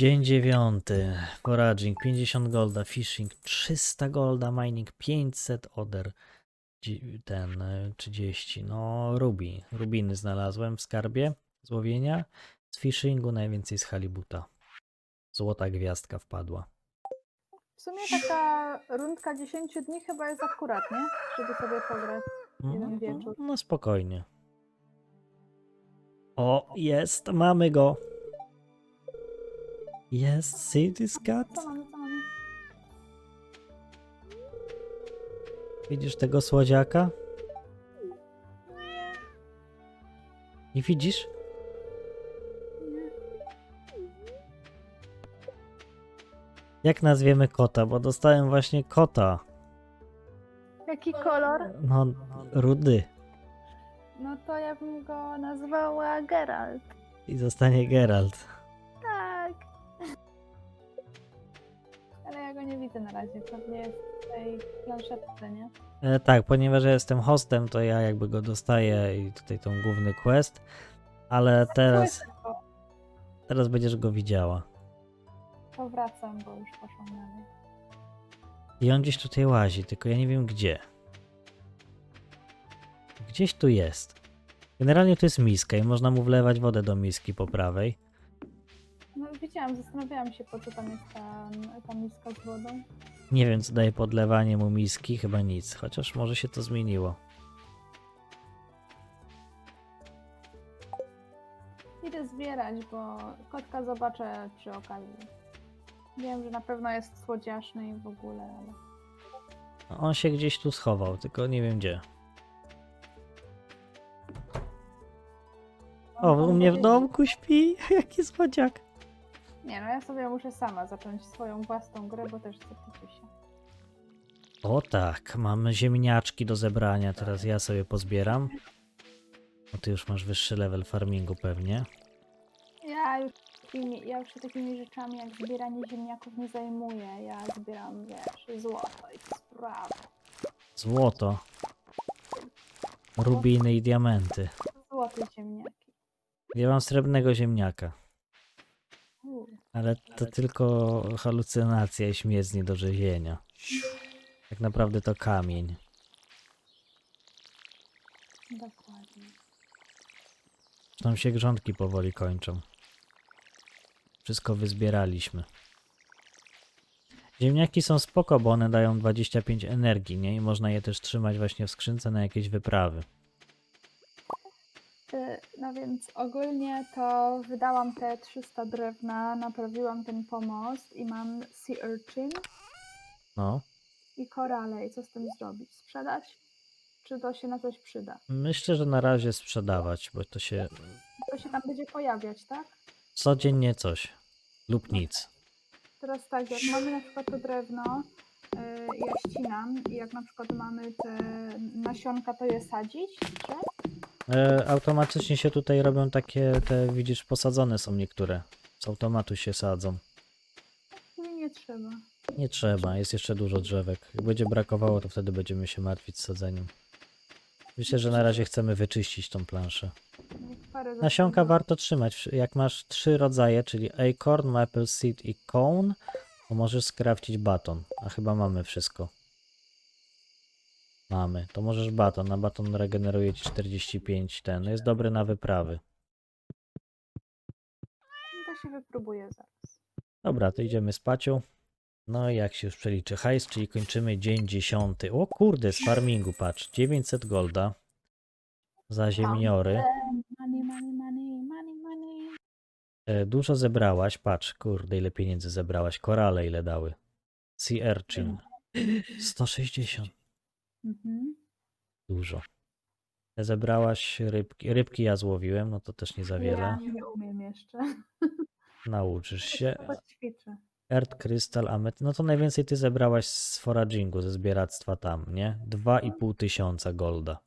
Dzień dziewiąty. Foraging 50 golda, fishing 300 golda, mining 500 oder. Ten e, 30. No, rubi. Rubiny znalazłem w skarbie złowienia. Z fishingu najwięcej z halibuta. Złota gwiazdka wpadła. W sumie taka rundka 10 dni chyba jest akurat, nie? Żeby sobie pograć. Jeden wieczór. No spokojnie. O, jest, mamy go. Co mamy, co mamy? Widzisz tego słodziaka? Nie widzisz? Jak nazwiemy kota? Bo dostałem właśnie kota. Jaki kolor? No, rudy. No to ja bym go nazwała Geralt. I zostanie Geralt. Tak. Ale ja go nie widzę na razie. Pewnie jest w tej planszetce, nie? E, tak, ponieważ ja jestem hostem, to ja jakby go dostaję i tutaj tą główny quest. Ale teraz, Słyszę go. teraz będziesz go widziała. To wracam, bo już poszłam dalej. I on gdzieś tutaj łazi, tylko ja nie wiem gdzie. Gdzieś tu jest. Generalnie to jest miska i można mu wlewać wodę do miski po prawej. No widziałam, zastanawiałam się po co tam jest ta, ta miska z wodą. Nie wiem, co daje podlewanie mu miski, chyba nic, chociaż może się to zmieniło. Idę zbierać, bo kotka zobaczę przy okazji. Wiem, że na pewno jest słodziaszny i w ogóle, ale... On się gdzieś tu schował, tylko nie wiem gdzie. O, u mnie w domku śpi, jaki słodziak. Nie no, ja sobie muszę sama zacząć swoją własną grę, bo też chcę się. O tak, mamy ziemniaczki do zebrania, teraz ja sobie pozbieram. O, ty już masz wyższy level farmingu pewnie. Ja już, takimi, ja już się takimi rzeczami jak zbieranie ziemniaków nie zajmuję. Ja zbieram, wiesz, złoto i sprawy. Złoto. Rubiny i diamenty. Złote ziemniaki. Ja mam srebrnego ziemniaka, ale to tylko halucynacja i śmierć z niedorzezienia. Tak naprawdę to kamień. dokładnie. Tam się grządki powoli kończą. Wszystko wyzbieraliśmy. Ziemniaki są spoko, bo one dają 25 energii, nie? I można je też trzymać właśnie w skrzynce na jakieś wyprawy. Y, No więc ogólnie to wydałam te 300 drewna, naprawiłam ten pomost i mam sea urchin No. i korale. I co z tym zrobić? Sprzedać? Czy to się na coś przyda? Myślę, że na razie sprzedawać, bo to się To się tam będzie pojawiać, tak? codziennie coś. Lub nic. Teraz tak, jak mamy na przykład to drewno, yy, ja ścinam i jak na przykład mamy te nasionka, to je sadzić, czy? E, automatycznie się tutaj robią takie, te widzisz, posadzone są niektóre. Z automatu się sadzą. Nie, nie trzeba. Nie trzeba, jest jeszcze dużo drzewek. Jak będzie brakowało, to wtedy będziemy się martwić sadzeniem. Myślę, że na razie chcemy wyczyścić tą planszę. Parę Nasionka warto trzymać. Jak masz trzy rodzaje, czyli acorn, maple seed i cone, to możesz skrafcić baton. A chyba mamy wszystko. Mamy. To możesz baton. Na baton regeneruje ci 45 ten. Jest dobry na wyprawy. To się wypróbuje zaraz. Dobra, to idziemy spaciu. No i jak się już przeliczy hajs, czyli kończymy dzień dziesiąty. O kurde, z farmingu patrz. 900 golda. Za ziemniory. Money, money, money, money, money. E, Dużo zebrałaś, patrz, kurde, ile pieniędzy zebrałaś. Korale ile dały. Sea Urchin. 160. Mhm. Dużo. Zebrałaś rybki. Rybki ja złowiłem, no to też nie za Ja wiele. nie umiem jeszcze. Nauczysz się. Earth Crystal, Amet. No to najwięcej ty zebrałaś z foragingu, ze zbieractwa tam, nie? 2,5 tysiąca golda.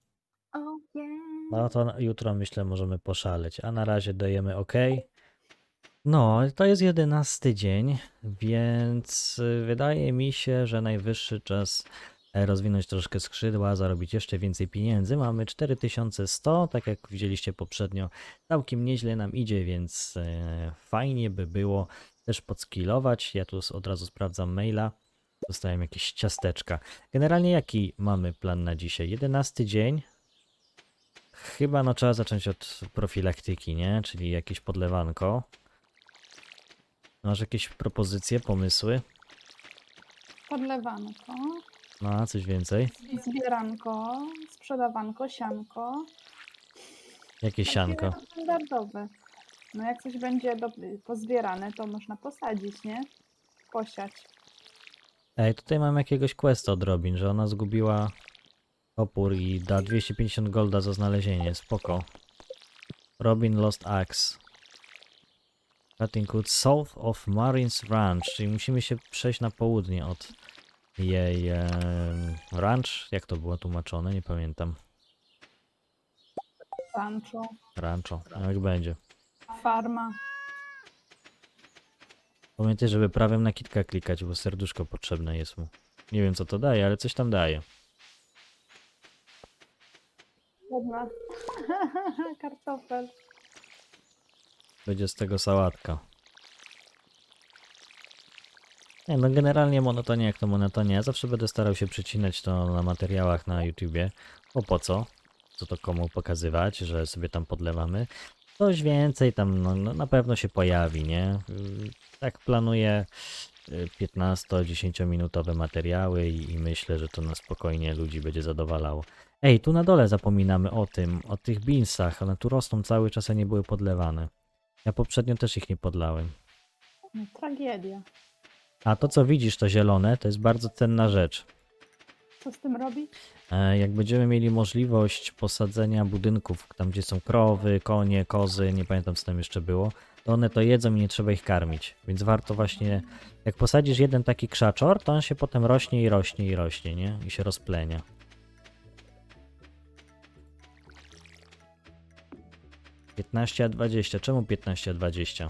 Oh yeah. No to jutro myślę możemy poszaleć, a na razie dajemy OK. No, to jest jedenasty dzień, więc y, wydaje mi się, że najwyższy czas rozwinąć troszkę skrzydła, zarobić jeszcze więcej pieniędzy. Mamy 4100, tak jak widzieliście poprzednio, całkiem nieźle nam idzie, więc e, fajnie by było też podskillować. Ja tu od razu sprawdzam maila. Dostałem jakieś ciasteczka. Generalnie jaki mamy plan na dzisiaj? 11 dzień. Chyba no trzeba zacząć od profilaktyki, nie? Czyli jakieś podlewanko. Masz jakieś propozycje, pomysły? Podlewanko, No, coś więcej? zbieranko, sprzedawanko, sianko. Jakie sianko? Takie Standardowe. No jak coś będzie do, pozbierane, to można posadzić, nie? Posiać. Ej, tutaj mam jakiegoś questa od Robin, że ona zgubiła opór i da 250 golda za znalezienie. Spoko. Robin Lost Axe. Cutting Wood South of Marines Ranch, czyli musimy się przejść na południe od jej em, ranch. Jak to było tłumaczone? Nie pamiętam. Rancho, Rancho. No jak będzie. farma. Pamiętaj, żeby prawem na kitka klikać, bo serduszko potrzebne jest mu. Nie wiem co to daje, ale coś tam daje. Ładna. Kartofel. Będzie z tego sałatka. Nie, no generalnie monotonia jak to monotonia. Ja zawsze będę starał się przycinać to na materiałach na YouTubie. Bo po co? Co to komu pokazywać, że sobie tam podlewamy? Coś więcej tam no, no, na pewno się pojawi, nie? Yy, Tak planuję yy, 15-10 minutowe materiały i, i myślę, że to na spokojnie ludzi będzie zadowalało. Ej, tu na dole zapominamy o tym, o tych beansach. One tu rosną cały czas, a nie były podlewane. Ja poprzednio też ich nie podlałem. Tragedia. A to co widzisz, to zielone, to jest bardzo cenna rzecz. Co z tym robić? E, Jak będziemy mieli możliwość posadzenia budynków, tam gdzie są krowy, konie, kozy, nie pamiętam co tam jeszcze było, to one to jedzą i nie trzeba ich karmić. Więc warto właśnie, jak posadzisz jeden taki krzaczor, to on się potem rośnie i rośnie i rośnie, nie? I się rozplenia. Piętnaście a 20. Czemu 15 a 20?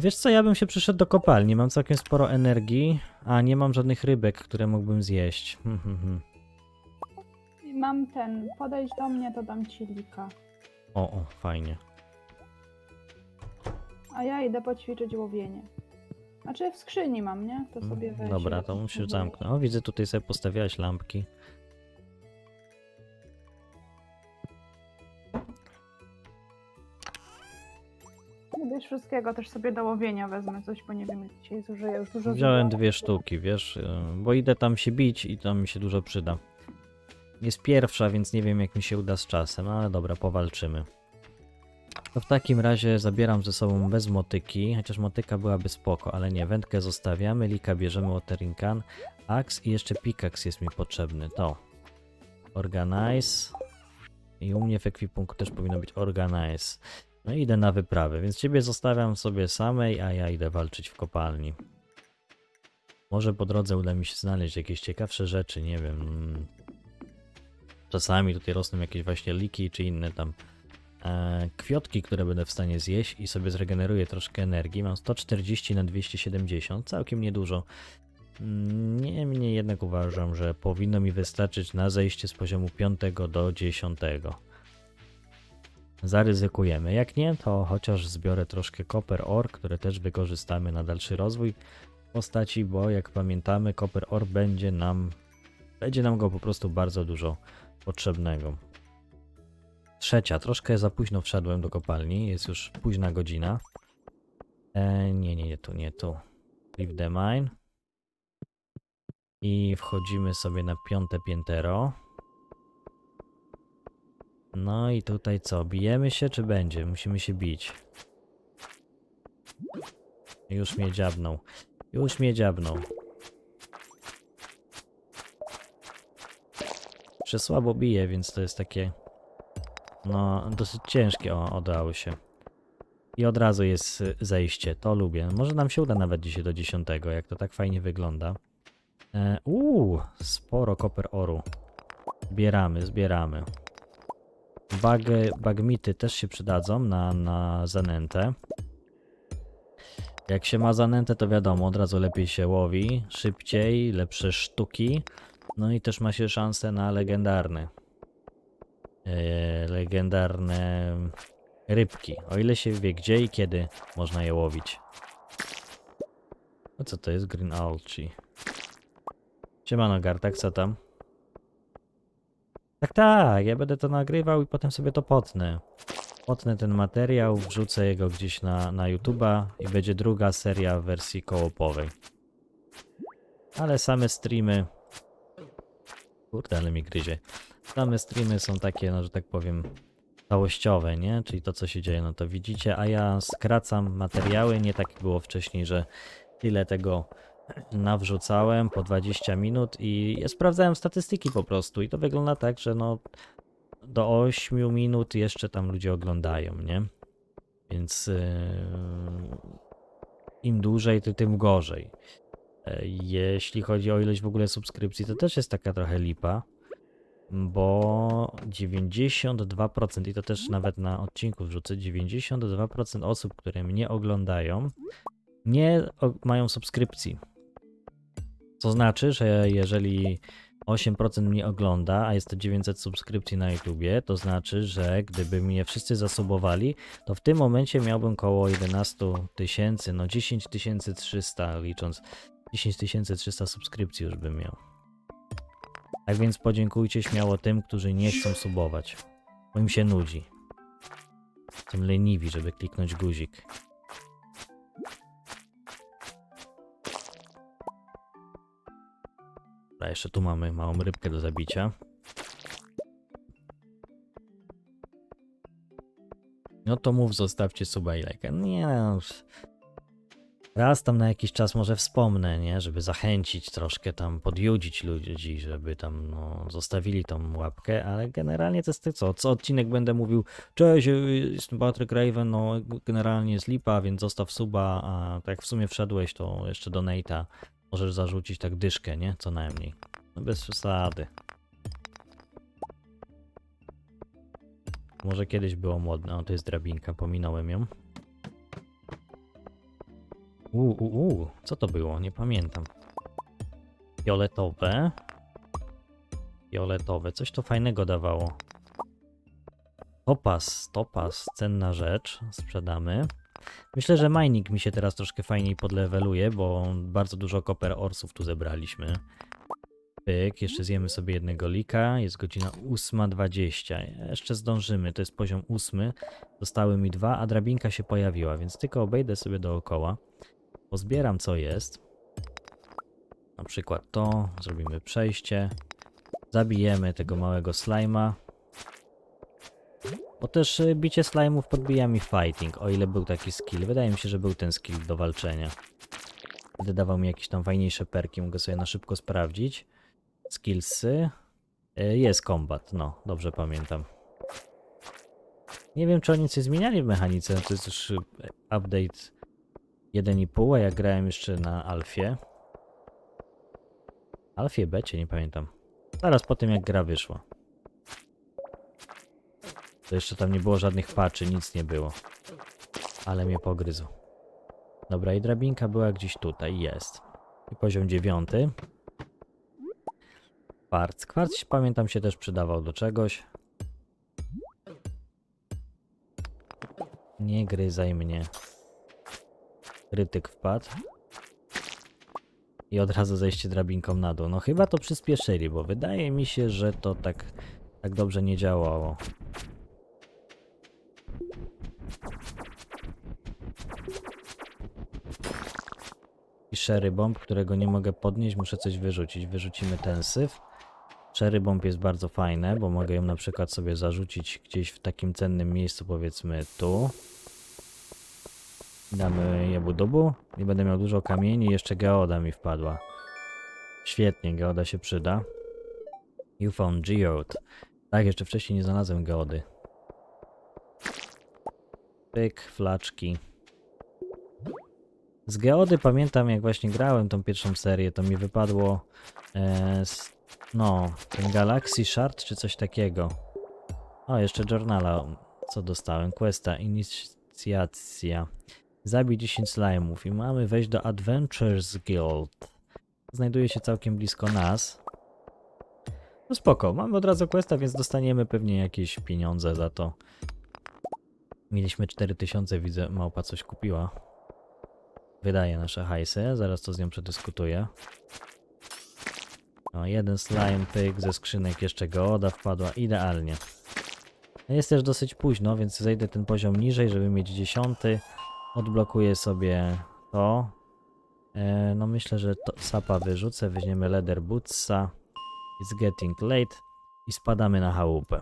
Wiesz co, ja bym się przyszedł do kopalni. Mam całkiem sporo energii, a nie mam żadnych rybek, które mógłbym zjeść. Hmm, hmm, hmm. I Mam ten, podejdź do mnie, to dam ci lika. O, o, fajnie. A ja idę poćwiczyć łowienie. Znaczy w skrzyni mam, nie? To sobie weź. Mm, Dobra, to musisz zamknąć. O, widzę tutaj sobie postawiłaś lampki. Bierz wszystkiego, też sobie do łowienia wezmę coś, bo nie wiem, jak dzisiaj zużyję już dużo. Wziąłem dwie sztuki, wiesz, y, bo idę tam się bić i tam mi się dużo przyda. Jest pierwsza, więc nie wiem jak mi się uda z czasem, ale dobra, powalczymy. To w takim razie zabieram ze sobą bez motyki, chociaż motyka byłaby spoko, ale nie, wędkę zostawiamy, lika bierzemy watering can, axe i jeszcze pickaxe jest mi potrzebny, to. Organize. I u mnie w ekwipunku też powinno być organize. No idę na wyprawę, więc ciebie zostawiam sobie samej, a ja idę walczyć w kopalni. Może po drodze uda mi się znaleźć jakieś ciekawsze rzeczy, nie wiem. Czasami tutaj rosną jakieś właśnie liki czy inne tam e, kwiotki, które będę w stanie zjeść i sobie zregeneruję troszkę energii. Mam 140 na 270, całkiem niedużo. Mm, Niemniej jednak uważam, że powinno mi wystarczyć na zejście z poziomu 5 do 10. Zaryzykujemy. Jak nie, to chociaż zbiorę troszkę Copper Ore, które też wykorzystamy na dalszy rozwój postaci, bo jak pamiętamy, Copper Ore będzie nam będzie nam go po prostu bardzo dużo potrzebnego. Trzecia, troszkę za późno wszedłem do kopalni, jest już późna godzina. E, nie, nie, nie tu, nie tu. Leave the mine. I wchodzimy sobie na piąte piętero. No i tutaj co? Bijemy się czy będzie? Musimy się bić. Już mnie dziabnął. Już mnie dziabnął. Słabo bije, więc to jest takie. No, dosyć ciężkie. O, udało się. I od razu jest zejście. To lubię. Może nam się uda nawet dzisiaj do 10, jak to tak fajnie wygląda. E, sporo koper oru. Zbieramy, zbieramy. Bag, bagmity też się przydadzą na, na zanętę. Jak się ma zanętę, to wiadomo, od razu lepiej się łowi, szybciej, lepsze sztuki. No i też ma się szansę na legendarny. E, legendarne rybki. O ile się wie gdzie i kiedy można je łowić. A co to jest? Green Algae. Siemano Gartak, co tam? Tak, tak, ja będę to nagrywał i potem sobie to potnę. Potnę ten materiał, wrzucę jego gdzieś na, na YouTube'a i będzie druga seria w wersji kołopowej. Ale same streamy... Kurde, ale mi gryzie. Same streamy są takie, no że tak powiem, całościowe, nie? Czyli to, co się dzieje, no to widzicie, a ja skracam materiały, nie tak było wcześniej, że tyle tego nawrzucałem po 20 minut i sprawdzałem statystyki po prostu i to wygląda tak, że no do 8 minut jeszcze tam ludzie oglądają, nie? Więc yy, im dłużej, to tym gorzej. E, Jeśli chodzi o ilość w ogóle subskrypcji, to też jest taka trochę lipa, bo 92% i to też nawet na odcinku wrzucę, 92% osób, które mnie oglądają, nie mają subskrypcji. Co znaczy, że jeżeli 8% mnie ogląda, a jest to 900 subskrypcji na YouTubie, to znaczy, że gdyby mnie wszyscy zasubowali, to w tym momencie miałbym koło 11 tysięcy, no 10 300 licząc, 10 300 subskrypcji już bym miał. Tak więc podziękujcie śmiało tym, którzy nie chcą subować, bo im się nudzi. Są leniwi, żeby kliknąć guzik. A jeszcze tu mamy małą rybkę do zabicia. No to mów, zostawcie suba i lajka. Nie no. Raz tam na jakiś czas może wspomnę, nie? Żeby zachęcić troszkę tam, podjudzić ludzi, żeby tam no, zostawili tą łapkę, ale generalnie to jest to co? Co odcinek będę mówił, cześć, y, jestem Patryk Raven, no generalnie jest lipa, więc zostaw suba, a tak w sumie wszedłeś, to jeszcze donate'a możesz zarzucić tak dyszkę, nie? Co najmniej. No bez przesady. Może kiedyś było modne. O, to jest drabinka, pominąłem ją. Uuu, uu, uu, co to było? Nie pamiętam. Fioletowe. Fioletowe, coś to fajnego dawało. Topaz, topaz, cenna rzecz, sprzedamy. Myślę, że mining mi się teraz troszkę fajniej podleweluje, bo bardzo dużo copper orsów tu zebraliśmy. Pyk, jeszcze zjemy sobie jednego lika, jest godzina 8.20. Jeszcze zdążymy, to jest poziom 8. Zostały mi dwa, a drabinka się pojawiła, więc tylko obejdę sobie dookoła. Pozbieram co jest. Na przykład to, zrobimy przejście. Zabijemy tego małego slajma. Bo też y, bicie slime'ów podbija mi fighting, o ile był taki skill. Wydaje mi się, że był ten skill do walczenia. Wtedy dawał mi jakieś tam fajniejsze perki, mogę sobie na szybko sprawdzić. Skillsy. Y, Jest combat, no, dobrze pamiętam. Nie wiem, czy oni coś zmieniali w mechanice, to jest już y, update 1,5, a ja grałem jeszcze na Alfie. Alfie becie, nie pamiętam. Zaraz po tym jak gra wyszła. To jeszcze tam nie było żadnych patchy, nic nie było. Ale mnie pogryzł. Dobra, i drabinka była gdzieś tutaj, jest. I poziom dziewiąty. Kwarc. Kwarc, pamiętam, się też przydawał do czegoś. Nie gryzaj mnie. Krytyk wpadł. I od razu zejście drabinką na dół. No chyba to przyspieszyli, bo wydaje mi się, że to tak, tak dobrze nie działało. I Sherry Bomb, którego nie mogę podnieść, muszę coś wyrzucić. Wyrzucimy ten syf. Sherry Bomb jest bardzo fajne, bo mogę ją na przykład sobie zarzucić gdzieś w takim cennym miejscu, powiedzmy tu. Damy jebu dubu i będę miał dużo kamieni jeszcze geoda mi wpadła. Świetnie, geoda się przyda. You found geode. Tak, jeszcze wcześniej nie znalazłem geody. Pyk, flaczki. Z geody pamiętam, jak właśnie grałem tą pierwszą serię, to mi wypadło e, s- no, ten Galaxy Shard czy coś takiego. O, jeszcze journala, co dostałem, questa, inicjacja. Zabij 10 slime'ów i mamy wejść do Adventures Guild. Znajduje się całkiem blisko nas. No spoko, mamy od razu questa, więc dostaniemy pewnie jakieś pieniądze za to. Mieliśmy 4000, widzę, małpa coś kupiła. Wydaje nasze hajsy, zaraz to z nią przedyskutuję. O, jeden slime pyk ze skrzynek, jeszcze geoda wpadła, idealnie. Jest też dosyć późno, więc zejdę ten poziom niżej, żeby mieć dziesiąty. Odblokuję sobie to. E, no myślę, że to sapa wyrzucę, weźmiemy leather bootsa. It's getting late i spadamy na chałupę.